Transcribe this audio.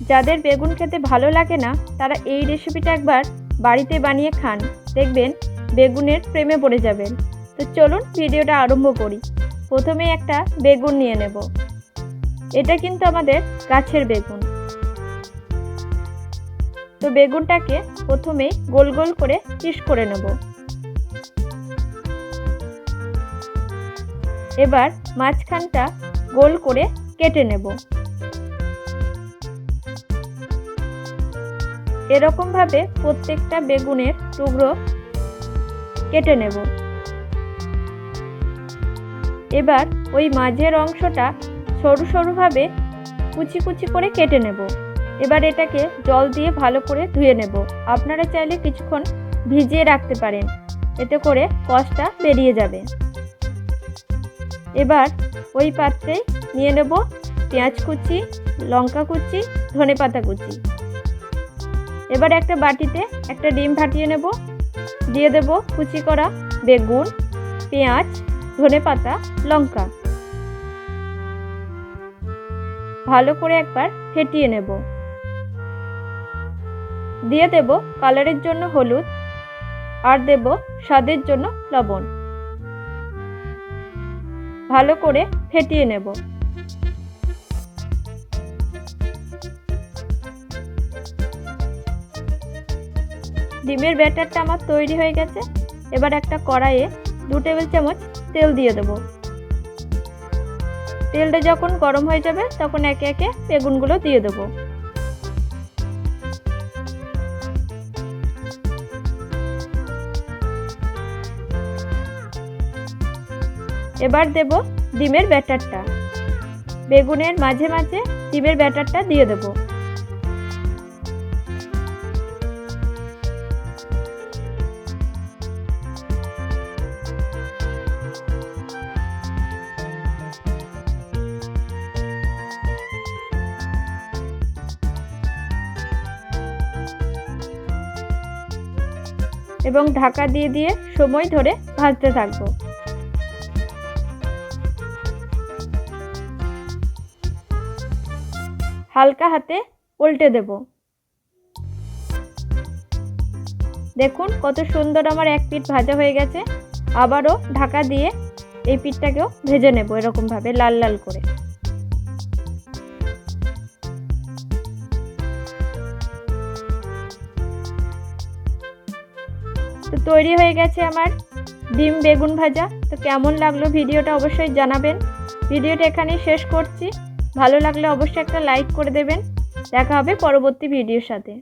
যাদের বেগুন খেতে ভালো লাগে না, তারা এই রেসিপিটা একবার বাড়িতে বানিয়ে খান। দেখবেন বেগুনের প্রেমে পড়ে যাবেন। তো চলুন ভিডিওটা আরম্ভ করি। প্রথমে একটা বেগুন নিয়ে নেব। এটা কিন্তু আমাদের গাছের বেগুন। তো বেগুনটাকে প্রথমেই গোল গোল করে পিস করে নেব। এবার মাঝখানটা গোল করে কেটে নেব। এরকমভাবে প্রত্যেকটা বেগুনের টুকরো কেটে নেব। এবার ওই মাঝের অংশটা সরু সরুভাবে কুচি কুচি করে কেটে নেব। এবার এটাকে জল দিয়ে ভালো করে ধুয়ে নেব। আপনারা চাইলে কিছুক্ষণ ভিজিয়ে রাখতে পারেন। এতে করে কষটা বেরিয়ে যাবে। এবার ওই পাত্রে নিয়ে নেব পেঁয়াজ কুচি, লঙ্কা কুচি ধনে পাতা কুচি। এবার একটা বাটিতে একটা ডিম ফাটিয়ে নেব। দিয়ে দেব কুচি করা বেগুন, পেঁয়াজ, ধনে পাতা, লঙ্কা। ভালো করে একবার ফেটিয়ে নেব। দিয়ে দেব কালারের জন্য হলুদ আর দেব স্বাদের জন্য লবণ। ভালো করে ফেটিয়ে নেব। ডিমের ব্যাটারটা আমার তৈরি হয়ে গেছে। এবার একটা কড়াইয়ে দু টেবিল চামচ তেল দিয়ে দেবো। তেলটা যখন গরম হয়ে যাবে, তখন একে একে বেগুনগুলো দিয়ে দেবো। এবার দেব ডিমের ব্যাটারটা। বেগুনের মাঝে মাঝে ডিমের ব্যাটারটা দিয়ে দেবো। এবং ঢাকা দিয়ে দিয়ে সময় ধরে ভাজতে থাকব। হালকা হাতে উল্টে দেব। দেখুন কত সুন্দর আমার এক পিঠ ভাজা হয়ে গেছে। আবারও ঢাকা দিয়ে এই পিঠটাকেও ভেজে নেব এরকমভাবে, লাল লাল করে। তো তৈরি হয়ে গেছে আমার ডিম বেগুন ভাজা। তো কেমন লাগল ভিডিওটা অবশ্যই জানাবেন। ভিডিওটা এখানেই শেষ করছি। ভালো লাগলে অবশ্যই একটা লাইক করে দেবেন। দেখা হবে পরবর্তী ভিডিওর সাথে।